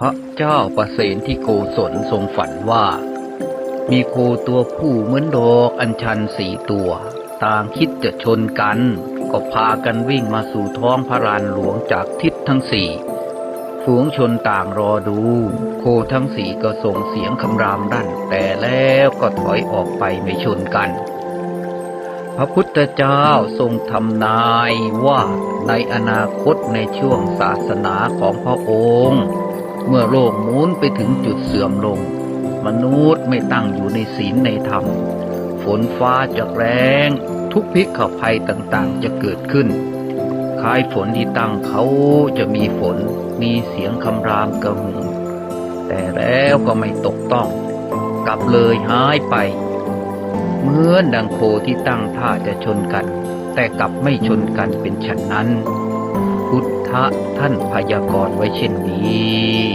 พระเจ้าประเสนที่โกศลทรงฝันว่า มีโคตัวผู้เหมือนดอกอัญชันสี่ตัว ต่างคิดจะชนกัน ก็พากันวิ่งมาสู่ท้องพระลานหลวงจากทิศทั้งสี่ฝูงชนต่างรอดู โคทั้งสี่ก็ส่งเสียงคำรามดั่น แต่แล้วก็ถอยออกไปไม่ชนกัน พระพุทธเจ้าทรงทำนายว่าในอนาคตในช่วงศาสนาของพระองค์ เมื่อโลกหมุนไปถึงจุดเสื่อมลง มนุษย์ไม่ตั้งอยู่ในศีลในธรรม ฝนฟ้าจะแรง ทุกพิกขภัยต่างๆจะเกิดขึ้นคล้ายฝนที่ตั้งเขาจะมีฝน มีเสียงคำรามกระหึ่มแต่แล้วก็ไม่ตกต้อง กลับเลยหายไป เหมือนดังโคที่ตั้งท่าจะชนกัน แต่กลับไม่ชนกันเป็นฉันนั้น พุทธะท่านพยากรณ์ไว้เช่นนี้